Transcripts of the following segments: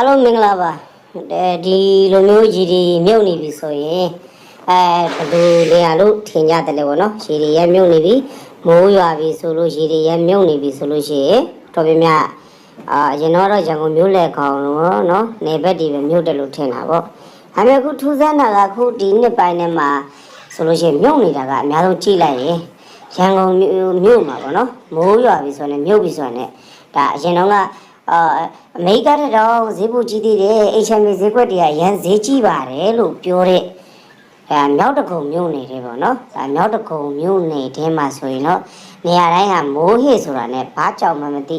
အားလုံးမင်္ဂလာပါအဲဒီလိုမျိုးကြီးဒီမြုပ်နေပြီဆိုရင်အဲဘယ်လိုနေရာလို့ထင်ကြတယ်လေဗောနော်ရေတွေရမြုပ်နေပြီမိုးရွာပြီဆိုလို့ရေတွေရမြုပ်နေပြီဆိုလို့ရှိရင်တော်ပြမြအာအရင်တော့ရန်ကုန်မြို့လက်ကောင်လို့နော်နေဘက်ဒီပဲမြုပ်တယ်လို့ထင်တာဗောဒါပေမဲ့အခုထူးဆန်းတာကအခုဒီနှစ်ပိုင်းထဲမှာဆိုလို့ရှိရင်မြုပ်နေတာကအများဆုံးကြည့်လိုက်ရင်ရန်ကုန်မြို့မြို့မှာဗောနော်မိုးရွာပြီဆိုရင်မြုပ်ပြီဆိုရင်ဒါအရင်တော့က အာအမေရိကတဲ့တော့ဈေးပူကြီးသေးတယ် HM ဈေးကွက်တွေကရန်ဈေးကြီးပါတယ်လို့ပြောတဲ့အဲမြောက်တကုံမြို့နေတယ်ပေါ့နော်အဲမြောက်တကုံမြို့နေတဲမှာဆိုရင်တော့နေရာတိုင်းဟာမိုးဟစ်ဆိုတာနဲ့ဘာကြောင့်မှမသိ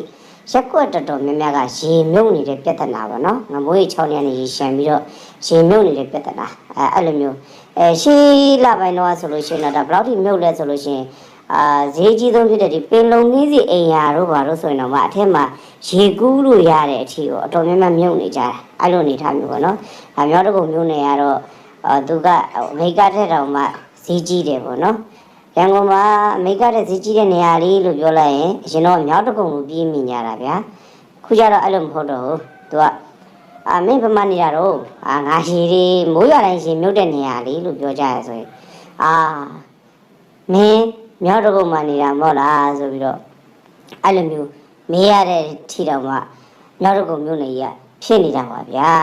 ရက်ကွက်တော်တော်များများကရေမြုပ်နေတဲ့ပြဿနာပေါ့နော်ငမိုးရေ6ရက်နေရေရှမ်းပြီးတော့ရေမြုပ်နေတဲ့ပြဿနာအဲအဲ့လိုမျိုးအဲရှေးလပိုင်းတော့ဆိုလို့ရှိရင်တော့ဒါဘယ်လောက်ထိမြုပ်လဲဆိုလို့ရှိရင် အာဈေးကြီးဆုံးဖြစ်တဲ့ဒီပင်လုံနည်းစီအိမ်ယာတို့ဘာလို့ဆိုရင်တော့မှအထက်မှာရေကူးလို့ရတဲ့အထီကိုအတော်များများမြုပ်နေကြတယ်အဲ့လိုအနေထားမျိုးပေါ့နော်။အမျိုးတကုံမျိုးနေရတော့အာသူကအမေရိကထက်တောင်မှဈေးကြီးတယ်ပေါ့နော်။ရန်ကုန်မှာအမေရိကထက်ဈေးကြီးတဲ့နေရာလေးလို့ပြောလိုက်ရင်အရင်တော့မြောက်တကုံကိုပြေးမိညာတာဗျာ။ခုကျတော့အဲ့လိုမဟုတ်တော့ဘူး။သူကအာမင်းဗမာနေရတော့အာငါရှိဒီမိုးရွာတိုင်းရှင်မြုပ်တဲ့နေရာလေးလို့ပြောကြရဆိုရင်အာမင်း မြောက်တကုံမှနေတာမဟုတ်လားဆိုပြီးတော့အဲ့လိုမျိုးမေးရတဲ့ထီတော်မှမြောက်တကုံမျိုးနေကြီးကဖြစ်နေတာပါဗျာ